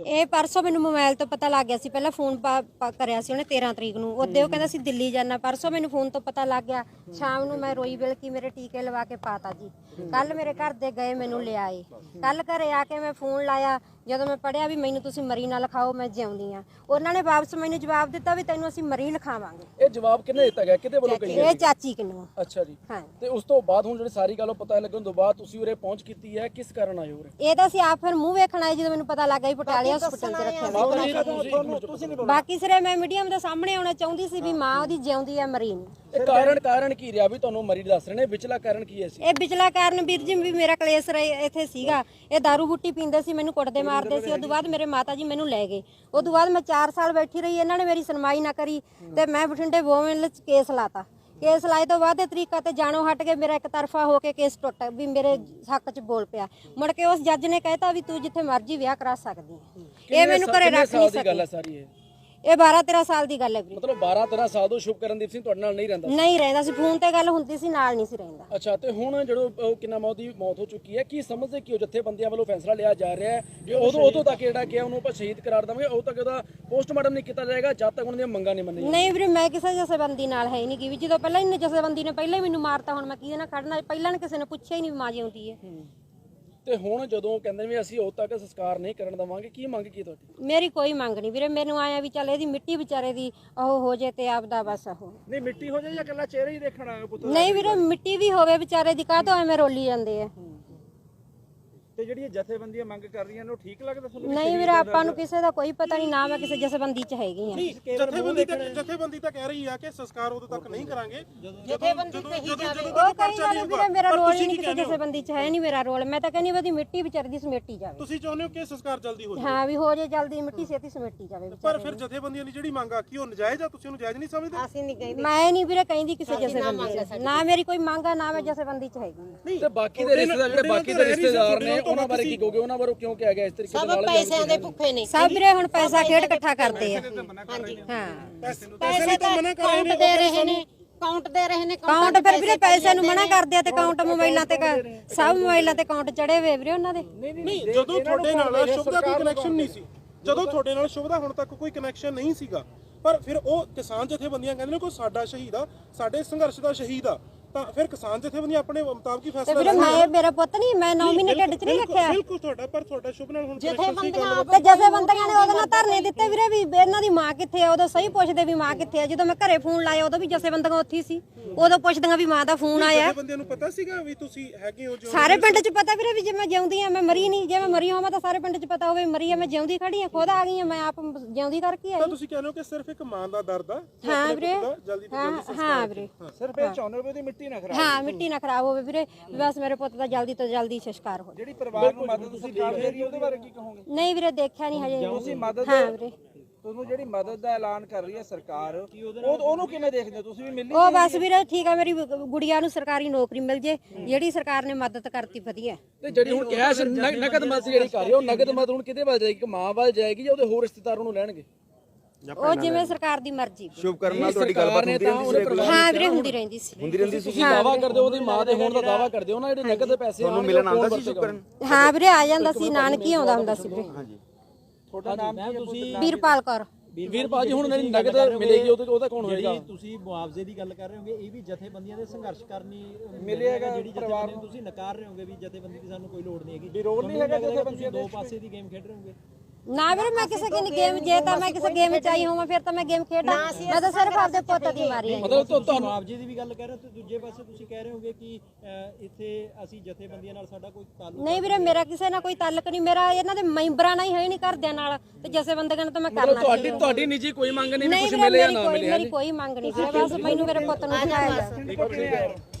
ਇਹ ਪਰਸੋਂ ਮੈਨੂੰ ਮੋਬਾਈਲ ਤੋਂ ਪਤਾ ਲੱਗ ਗਿਆ ਸੀ, ਪਹਿਲਾਂ ਫੋਨ ਕਰਿਆ ਸੀ ਉਹਨੇ 13 ਤਰੀਕ ਨੂੰ। ਉਹਦੇ ਉਹ ਕਹਿੰਦਾ ਸੀ ਦਿੱਲੀ ਜਾਣਾ ਪਰਸੋਂ ਮੈਨੂੰ ਫੋਨ ਤੋਂ ਪਤਾ ਲੱਗ ਗਿਆ। ਸ਼ਾਮ ਨੂੰ ਮੈਂ ਰੋਈ ਬਿਲ ਕੀ ਮੇਰੇ ਟੀਕੇ ਲਵਾ ਕੇ ਪਾਤਾ ਜੀ। ਕੱਲ ਮੇਰੇ ਘਰ ਦੇ ਗਏ ਮੈਨੂੰ ਲਿਆਏ। ਕੱਲ ਘਰੇ ਆ ਕੇ ਮੈਂ ਫੋਨ ਲਾਇਆ ਜਦੋਂ ਮੈਂ ਪੜਿਆ ਵੀ ਮੈਨੂੰ ਤੁਸੀਂ ਮਰੀ ਨਾ ਲਿਖਾਓ ਮੈਂ ਜਿਉਂਦੀ ਆ ਉਹਨਾਂ ਨੇ ਵਾਪਸ ਮੈਨੂੰ ਜਵਾਬ ਦਿੱਤਾ ਵੀ ਤੈਨੂੰ ਅਸੀਂ ਮਰੀ ਲਿਖਾਵਾਂਗੇ। ਇਹ ਜਵਾਬ ਕਿਹਨੇ ਦਿੱਤਾ ਗਿਆ? ਕਿਹਦੇ ਵੱਲੋਂ ਕਹੀ ਇਹ ਚਾਚੀ ਕਿਨੂੰ ਅੱਛਾ ਜੀ। ਹਾਂ। ਤੇ ਉਸ ਤੋਂ ਬਾਅਦ ਹੁਣ ਜਿਹੜੀ ਸਾਰੀ ਗੱਲ ਉਹ ਪਤਾ ਲੱਗਣ ਤੋਂ ਬਾਅਦ ਤੁਸੀਂ ਉਰੇ ਪਹੁੰਚ ਕੀਤੀ ਹੈ ਕਿਸ ਕਾਰਨ ਆਏ ਹੋ ਉਰੇ? ਇਹ ਤਾਂ ਅਸੀਂ ਆਪ ਫਿਰ ਮੂੰਹ ਵੇਖਣ ਆਏ ਜਦੋਂ ਮੈਨੂੰ ਪਤਾ ਲੱਗ ਗਿਆ ਵੀ ਪਟਿਆਲੇ ਹਸਪੀਟਲ 'ਚ ਰੱਖਿਆ ਬਾਕੀ ਸਿਰੇ ਮੈਂ ਮੀਡੀਅਮ ਦੇ ਸਾਹਮਣੇ ਆਉਣਾ ਚਾਹੁੰਦੀ ਸੀ ਵੀ ਮਾਂ ਉਹਦੀ ਜਿਉਂਦੀ ਆ ਮਰੀ ਨਹੀਂ। ਇਹ ਕਾਰਨ ਕਾਰਨ ਕੀ ਰਿਹਾ ਵੀ ਤੁਹਾਨੂੰ ਮਰੀ ਦੱਸ ਰਹੇ ਨੇ? ਵਿਚਲਾ ਕਾਰਨ ਕੀ ਹੈ ਸੀ? ਇਹ ਵਿਚਲਾ ਕਾਰਨ ਵੀਰ ਜੀ ਵੀ ਮੇਰਾ ਕਲੇਸ਼ ਰਹੇ ਇੱਥੇ ਸੀਗਾ। ਇਹ दारू ਬੁੱਟੀ ਪੀਂਦੇ ਸੀ ਮੈਨੂੰ ਕੁੱਟਦੇ ਮਾਰਦੇ ਸੀ। ਉਦੋਂ ਬਾਅਦ ਮੇਰੇ ਮਾਤਾ ਜੀ ਮੈਨੂੰ ਲੈ ਗਏ। ਉਦੋਂ ਬਾਅਦ ਮੈਂ 4 ਸਾਲ ਬੈਠੀ ਰਹੀ ਇਹਨਾਂ ਨੇ ਮੇਰੀ ਸੁਣਵਾਈ ਨਾ ਕਰੀ ਤੇ ਮੈਂ ਬਠਿੰਡੇ ਵੋਮਨ ਕੇਸ ਲਾਤਾ। ਕੇਸ ਲਾਏ ਤੋਂ ਬਾਅਦ ਇਹ ਤਰੀਕਾ ਤੇ ਜਾਣੋ ਹਟ ਕੇ ਮੇਰਾ ਇੱਕ ਤਰਫਾ ਹੋ ਕੇ ਕੇਸ ਟੁੱਟ ਵੀ ਮੇਰੇ ਹੱਕ 'ਚ ਬੋਲ ਪਿਆ। ਮੁੜ ਕੇ ਉਸ ਜੱਜ ਨੇ ਕਹਿਤਾ ਵੀ ਤੂੰ ਜਿੱਥੇ ਮਰਜ਼ੀ ਵਿਆਹ ਕਰਾ ਸਕਦੀ ਹੈ। ਇਹ ਮੈਨੂੰ ਘਰੇ ਰੱਖ ਨਹੀਂ ਦੀ ਗੱਲ ਹੈ ਸਕੀ। ਸਾਰੀ ਇਹ? ਇਹ 12 13 ਸਾਲ ਦੀ ਗੱਲ ਹੈ ਵੀਰੇ। ਮਤਲਬ 12 13 ਸਾਲ ਤੋਂ ਸ਼ੁਭਕਰਨਦੀਪ ਸਿੰਘ ਤੁਹਾਡੇ ਨਾਲ ਨਹੀਂ ਰਹਿੰਦਾ? ਨਹੀਂ ਰਹਿੰਦਾ ਸੀ ਫੋਨ ਤੇ ਗੱਲ ਹੁੰਦੀ ਸੀ ਨਾਲ ਨਹੀਂ ਸੀ ਰਹਿੰਦਾ। ਅੱਛਾ ਤੇ ਹੁਣ ਜਦੋਂ ਉਹ ਕਿੰਨਾ ਮੌਤ ਦੀ ਮੌਤ ਹੋ ਚੁੱਕੀ ਹੈ ਕੀ ਸਮਝਦੇ ਕਿ ਉਹ ਜਥੇਬੰਦੀਆਂ ਵੱਲੋਂ ਫੈਸਲਾ ਲਿਆ ਜਾ ਰਿਹਾ ਹੈ? ਕਿ ਉਦੋਂ ਉਦੋਂ ਤੱਕ ਜਿਹੜਾ ਕਿ ਉਹਨੂੰ ਆਪਾਂ ਸ਼ਹੀਦ ਕਰਾਰ ਦੇਵਾਂਗੇ ਉਦੋਂ ਤੱਕ ਉਹਦਾ ਪੋਸਟਮਾਰਟਮ ਨਹੀਂ ਕੀਤਾ ਜਾਏਗਾ ਜਦ ਤੱਕ ਉਹਨਾਂ ਦੀਆਂ ਮੰਗਾਂ ਨਹੀਂ ਮੰਨੀਆਂ ਨਹੀਂ ਵੀਰੇ ਮੈਂ ਕਿਸੇ ਜਥੇਬੰਦੀ ਨਾਲ ਹੈ ਹੀ ਨਹੀਂ ਕਿ ਵੀ ਜਦੋਂ ਪਹਿਲਾਂ ਇਹਨੇ ਜਥੇਬੰਦੀ ਨੇ ਪਹਿਲਾਂ ਹੀ ਮੈਨੂੰ ਮਾਰਤਾ ਹੁਣ ਮੈਂ ਕਿਹਦੇ ਨਾਲ ਖੜਨਾ? ਪਹਿਲਾਂ ਨੇ ਕਿਸੇ ਨੇ ਪੁੱਛਿਆ ਹੀ ਨਹੀਂ ਵੀ ਮਾਂ ਜਿਉਂਦੀ ਹੈ। ਤੇ ਹੁਣ ਜਦੋਂ ਕਹਿੰਦੇ ਵੀ ਅਸੀਂ ਉਦੋਂ ਤੱਕ ਸੰਸਕਾਰ ਨਹੀਂ ਕਰਨ ਦੇਵਾਂਗੇ ਕੀ ਮੰਗ ਕੀ ਤੁਹਾਡੀ? ਮੇਰੀ ਕੋਈ ਮੰਗ ਨਹੀਂ ਵੀਰੇ ਮੈਨੂੰ ਆਇਆ ਵੀ ਚੱਲ ਇਹਦੀ ਮਿੱਟੀ ਵਿਚਾਰੇ ਦੀ ਉਹ ਹੋ ਜੇ ਤੇ ਆਪਦਾ ਬਸ ਉਹ। ਨਹੀਂ ਮਿੱਟੀ ਹੋ ਜਾਏ ਜਾਂ ਇਕੱਲਾ ਚਿਹਰਾ ਹੀ ਦੇਖਣਾ ਪੁੱਤ? ਨਹੀਂ ਵੀਰੇ ਮਿੱਟੀ ਵੀ ਹੋਵੇ ਵਿਚਾਰੇ ਦੀ ਕਾਹ ਤੋਂ ਐਵੇਂ ਰੋਲੀ ਜਾਂਦੇ ਆ? ਤੇ ਜਿਹੜੀਆਂ ਜਥੇਬੰਦੀਆਂ ਮੰਗ ਕਰ ਰਹੀਆਂ ਨੇ ਉਹ ਠੀਕ ਲੱਗਦਾ ਤੁਹਾਨੂੰ ਨਹੀਂ ਵੀਰੇ ਆਪਾਂ ਨੂੰ ਕਿਸੇ ਦਾ ਕੋਈ ਪਤਾ ਨਹੀਂ ਨਾ ਮੈਂ ਕਿਸੇ ਜਥੇਬੰਦੀ 'ਚ ਹੈਗੀ ਆ ਜਥੇਬੰਦੀ ਤਾਂ ਜਥੇਬੰਦੀ ਤਾਂ ਕਹਿ ਰਹੀ ਆ ਕਿ ਸੰਸਕਾਰ ਉਦੋਂ ਤੱਕ ਨਹੀਂ ਕਰਾਂਗੇ। ਜਥੇਬੰਦੀ ਤੇ ਹੀ ਜਾਵੇ। ਉਹ ਕਈ ਗੱਲ ਵੀਰੇ ਮੇਰਾ ਰੋਲ ਨਹੀਂ ਕਿਸੇ ਜਥੇਬੰਦੀ 'ਚ ਹੈ ਨਹੀਂ ਮੇਰਾ ਰੋਲ। ਮੈਂ ਤਾਂ ਕਹਿੰਦੀ ਉਹਦੀ ਮਿੱਟੀ ਵਿਚਾਰੇ ਦੀ ਸਮੇਟੀ ਜਾਵੇ। ਤੁਸੀਂ ਚਾਹੁੰਦੇ ਹੋ ਕਿ ਸੰਸਕਾਰ ਜਲਦੀ ਹੋ ਜਾਵੇ? ਹਾਂ ਵੀ ਹੋ ਜੇ ਜਲਦੀ ਮਿੱਟੀ ਛੇਤੀ ਸਮੇਟੀ ਜਾਵੇ ਪਰ ਫਿਰ ਜਥੇਬੰਦੀਆਂ ਦੀ ਜਿਹੜੀ ਮੰਗ ਆ ਕੀ ਉਹ ਨਜਾਇਜ਼ ਆ? ਤੁਸੀਂ ਉਹਨੂੰ ਜਾਇਜ਼ ਨਹੀਂ ਸਮਝਦੇ? ਅਸੀਂ ਨਹੀਂ ਕਹਿੰਦੇ। ਮੈਂ ਨਹੀਂ ਵੀਰੇ ਕਹਿੰਦੀ ਕਿਸੇ ਜਥੇਬੰਦੀ ਨਾ ਮੇਰੀ ਕੋਈ ਮੰਗ ਆ ਨਾ ਮੈਂ ਜਥੇਬੰਦੀ 'ਚ ਹੈਗੀ। ਤੇ ਬਾਕੀ ਦੇ ਰਿਸ਼ਤੇਦਾਰ ਜਿਹੜੇ ਬਾਕੀ ਦੇ ਰਿਸ਼ਤੇਦਾਰ ਨੇ ਉਹਨਾਂ ਬਾਰੇ ਕੀ ਕਹੋਗੇ? ਉਹਨਾਂ ਬਾਰੇ ਕਿਉਂ ਕਿਹਾ ਗਿਆ? ਇਸ ਤਰੀਕੇ ਦੇ ਨਾਲ ਪੈਸਿਆਂ ਦੇ ਭੁੱਖੇ ਨੇ। ਸਭ ਵੀਰੇ ਹੁਣ ਪੈਸਾ ਖੇਡ ਇਕੱਠਾ ਕਰਦੇ ਆ। ਹਾਂ। ਪੈਸੇ ਤਾਂ ਮਨਾ ਕਰ ਕਾਊਂਟ ਦੇ ਰਹੇ ਨੇ ਕਾਊਂਟ ਦੇ ਰਹੇ ਨੇ ਕਾਊਂਟ ਫਿਰ ਵੀਰੇ ਪੈਸੇ ਨੂੰ ਮਨਾ ਕਰਦੇ ਆ ਤੇ ਕਾਊਂਟ ਮੋਬਾਈਲਾਂ ਤੇ ਕ- ਸਭ ਮੋਬਾਈਲਾਂ ਤੇ ਕਾਊਂਟ ਚੜੇ ਹੋਏ ਵੀਰੇ ਉਹਨਾਂ ਦੇ। ਨਹੀਂ ਜਦੋਂ ਤੁਹਾਡੇ ਨਾਲ ਸ਼ੁਭ ਦਾ ਕੋਈ ਕਨੈਕਸ਼ਨ ਨਹੀਂ ਸੀ ਜਦੋਂ ਤੁਹਾਡੇ ਨਾਲ ਸ਼ੁਭ ਦਾ ਹੁਣ ਤੱਕ ਕੋਈ ਕਨੈਕਸ਼ਨ ਨਹੀਂ ਸੀਗਾ। ਪਰ ਫਿਰ ਉਹ ਕਿਸਾਨ ਜਥੇਬੰਦੀਆਂ ਕਹਿੰਦੇ ਨੇ ਕੋਈ ਸਾਡਾ ਸ਼ਹੀਦ ਆ ਸਾਡੇ ਸੰਘਰਸ਼ ਦਾ ਸ਼ਹੀਦ ਆ। ਤਾਂ ਫਿਰ ਕਿਸਾਨ ਜਥੇਬੰਦੀਆਂ ਆਪਣੇ ਮੁਤਾਬਕ ਹੀ ਤੇ ਫੈਸਲਾ ਵੀਰੇ ਮੈਂ ਮੇਰਾ ਪੁੱਤ ਨਹੀਂ ਮੈਂ 9 ਮਹੀਨੇ ਢਿੱਡ 'ਚ ਨਹੀਂ ਰੱਖਿਆ। ਬਿਲਕੁਲ ਤੁਹਾਡਾ ਪਰ ਤੁਹਾਡਾ ਸ਼ੁਭ ਨਾਲ ਹੁਣ connection ਸੀ ਗੱਲ ਤੇ ਜਥੇਬੰਦੀਆਂ ਨੇ ਉਹਦੇ ਨਾਲ ਧਰਨੇ ਦਿੱਤੇ ਵੀਰੇ ਵੀ ਇਹਨਾਂ ਦੀ ਮਾਂ ਕਿੱਥੇ ਆ? ਉਦੋਂ ਸਹੀ ਪੁੱਛਦੇ ਵੀ ਮਾਂ ਕਿੱਥੇ ਆ? ਜਦੋਂ ਮੈਂ ਘਰੇ ਫੋਨ ਲਾਇਆ ਉਦੋਂ ਵੀ ਜਥੇਬੰਦੀਆਂ ਉੱਥੇ ਹੀ ਸੀ। ਉਦੋਂ ਪੁੱਛਦੀਆਂ ਵੀ ਮਾਂ ਦਾ ਫੋਨ ਆਇਆ। ਬੰਦਿਆਂ ਨੂੰ ਪਤਾ ਸੀਗਾ ਵੀ ਤੁਸੀਂ ਹੈਗੇ ਹੋ ਜੋ? ਸਾਰੇ ਪਿੰਡ 'ਚ ਪਤਾ ਵੀਰੇ ਵੀ ਜੇ ਮੈਂ ਜਿਉਂਦੀ ਆ ਮੈਂ ਮਰੀ ਨਹੀਂ। ਜੇ ਮੈਂ ਮਰੀ ਹੋਵਾਂ ਤਾਂ ਸਾਰੇ ਪਿੰਡ 'ਚ ਪਤਾ ਹੋਵੇ ਮਰੀ ਆ ਮੈਂ ਜਿਉਂਦੀ ਖੜੀ ਆ ਖੁਦ ਆ ਗਈ ਆ ਮੈਂ ਆਪ ਜਿਉਂਦੀ ਕਰਕੇ ਆਈ। ਤਾਂ ਤੁਸੀਂ ਕਹਿੰਦੇ ਹੋ ਕਿ ਸਿਰਫ ਇੱਕ ਮਾਂ ਦਾ ਦਰਦ ਆ? ਹਾਂ ਵੀਰੇ। ਜਲਦੀ ਤੋਂ ਹਾਂ ਜਲਦੀ ਹਾਂ ਵੀਰੇ। ਸਿਰਫ ਇਹ ਚਾਹੁੰਦੇ ਹੋ ਦੀ ਮਿੱਟੀ ਨਾ ਖਰਾਬ ਹਾਂ ਮਿੱਟੀ ਨਾ ਖਰਾਬ ਹੋਵੇ ਵੀਰੇ। ਵੀ ਬਸ ਮੇਰੇ ਪੁੱਤ ਦਾ ਜਲਦੀ ਤੋਂ ਜਲਦੀ ਸੰਸਕਾਰ ਹੋ ਜਿਹੜੀ ਪਰਿਵਾਰ ਨੂੰ ਮਦਦ ਤੁਸੀਂ ਦੇ ਰਹੀ ਉਹਦੇ ਬਾਰੇ ਕੀ ਕਹੋਗੇ? ਨਹੀਂ ਵੀਰੇ ਦੇਖਿਆ ਨਹੀਂ ਹਜੇ। ਤੁਸੀਂ ਮਦਦ ਹਾਂ ਵੀਰੇ। ਤੁਹਾਨੂੰ ਜਿਹੜੀ ਮਦਦ ਦਾ ਐਲਾਨ ਕਰ ਰਹੀ ਹੈ ਸਰਕਾਰ ਉਹ ਉਹਨੂੰ ਕਿਵੇਂ ਦੇਖਦੇ ਹੋ? ਤੁਸੀਂ ਵੀ ਮਿਲੀ ਉਹ ਬਸ ਵੀਰੇ ਠੀਕ ਆ ਮੇਰੀ ਗੁੜੀਆ ਨੂੰ ਸਰਕਾਰੀ ਨੌਕਰੀ ਮਿਲ ਜੇ। ਜਿਹੜੀ ਸਰਕਾਰ ਨੇ ਮਦਦ ਕਰਤੀ ਵਧੀਆ। ਤੇ ਜਿਹੜੀ ਹੁਣ ਕੈਸ਼ ਨ- ਨਕਦ ਮਦਦ ਜਿਹੜੀ ਕਰ ਰਹੀ ਹੈ ਉਹ ਨਕਦ ਮਦਦ ਹੁਣ ਕਿਹਦੇ ਵੱਲ ਜਾਏਗੀ? ਕਿ ਮਾਂ ਵੱਲ ਜਾਏਗੀ ਜਾਂ ਉਹਦੇ ਹੋਰ ਰਿਸ਼ਤੇਦਾਰ ਉਹਨੂੰ ਲੈਣਗੇ? ਉਹ ਜਿਵੇਂ ਸਰਕਾਰ ਦੀ ਮਰਜ਼ੀ। ਸ਼ੁਭ ਕਰਨ ਨਾਲ ਤੁਹਾਡੀ ਗੱਲਬਾਤ ਹੁੰਦੀ ਰਹਿੰਦੀ ਸੀ ਹਾਂ ਵੀਰੇ ਹੁੰਦੀ ਰਹਿੰਦੀ ਸੀ। ਹੁੰਦੀ ਰਹਿੰਦੀ ਸੀ ਤੁਸੀਂ ਦਾਵਾ ਕਰਦੇ ਹੋ ਉਹਦੀ ਮਾਂ ਦੇ ਹੋਣ ਦਾ ਦਾਵਾ ਕਰਦੇ ਹੋ ਨਾ ਜਿਹੜੇ ਨਕਦ ਪੈਸੇ ਤੁਹਾਨੂੰ ਮਿਲਣ ਆਉਂਦਾ ਸੀ ਸ਼ੁਭ ਕਰਨ ਹਾਂ ਵੀਰੇ ਆ ਜਾਂਦਾ ਸੀ ਨਾਨਕੀ ਆਉਂਦਾ ਹੁੰਦਾ ਸੀ ਵੀਰੇ। ਹਾਂਜੀ। ਤੁਹਾਡਾ ਨਾਮ ਕੀ ਹੈ ਤੁਸੀਂ ਵੀਰਪਾਲ ਕੌਰ। ਵੀਰਪਾਲ ਜੀ ਹੁਣ ਜਿਹੜੀ ਨਕਦ ਮਿਲੇਗੀ ਉਹਦੇ ਉਹਦਾ ਕੌਣ ਹੋਏਗਾ? ਜਿਹੜੀ ਤੁਸੀਂ ਮੁਆਵਜ਼ੇ ਦੀ ਗੱਲ ਕਰ ਰਹੇ ਹੋਗੇ ਇਹ ਵੀ ਜਥੇਬੰਦੀਆਂ ਦੇ ਸੰਘਰਸ਼ ਕਰਨੀ ਮਿਲੇਗਾ ਜਿਹੜੀ ਜਥੇਬੰਦੀ ਨੂੰ ਤੁਸੀਂ ਨਕਾਰ ਰਹੇ ਹੋਗੇ ਵੀ ਜਥੇਬੰਦੀ ਦੀ ਸਾਨੂੰ ਕੋਈ ਲੋੜ ਨਹੀਂ ਹੈਗੀ। ਵੀ ਰੋਲ ਨਹੀਂ ਹੈਗਾ ਜਥੇਬੰਦੀਆਂ ਦੋ ਪਾਸੇ ਦੀ ਗੇਮ ਖੇਡ ਰਹੇ ਹੋਗੇ। ਨਾ ਵੀਰੇ ਮੈਂ ਕਿਸੇ ਕੀ ਗੇਮ ਜੇ ਤਾਂ ਮੈਂ ਕਿਸੇ ਗੇਮ ਚ ਆਈ ਹੋਵਾਂ ਫਿਰ ਤਾਂ ਮੈਂ ਗੇਮ ਖੇਡਾਂ। ਮੈਂ ਤਾਂ ਸਿਰਫ ਆਪਦੇ ਪੁੱਤ ਦੀ ਮਾਰੀ ਆਈ ਮਤਲਬ ਤੁਹਾ- ਤੁਹਾਨੂੰ ਮੁਆਵਜ਼ੇ ਦੀ ਵੀ ਗੱਲ ਕਰ ਰਹੇ ਹੋ ਤੇ ਦੂਜੇ ਪਾਸੇ ਤੁਸੀਂ ਕਹਿ ਰਹੇ ਹੋਗੇ ਕਿ ਅਹ, ਇੱਥੇ ਅਸੀਂ ਜਥੇਬੰਦੀਆਂ ਨਾਲ ਸਾਡਾ ਕੋਈ ਤਾਲੁਕ ਨਹੀਂ ਵੀਰੇ ਮੇਰਾ ਕਿਸੇ ਨਾਲ ਕੋਈ ਤਾਲੁਕ ਨਹੀਂ। ਮੇਰਾ ਇਹਨਾਂ ਦੇ ਮੈਂਬਰਾਂ ਨਾਲ ਹੀ ਹੈ ਨਹੀਂ ਘਰਦਿਆਂ ਨਾਲ। ਤੇ ਜਸੇ ਬੰਦਿਆਂ ਨਾਲ ਤਾਂ ਮੈਂ ਕਰਨਾ ਤੁਹਾਡੀ ਤੁਹਾਡੀ ਨਿੱਜੀ ਕੋਈ ਮੰਗ ਨਹੀਂ ਨਹੀਂ ਕੁਝ ਵੀਰੇ ਮੇਰੀ ਨਾ ਕੋਈ ਮਿਲੇ ਮੇਰੀ ਕੋਈ ਮੰਗ ਨਹੀਂ ਵੀਰੇ ਬਸ ਮੈਨੂੰ ਮੇਰੇ ਪੁੱਤ ਨੂੰ ਦਿਖਾਇਆ ਜਾ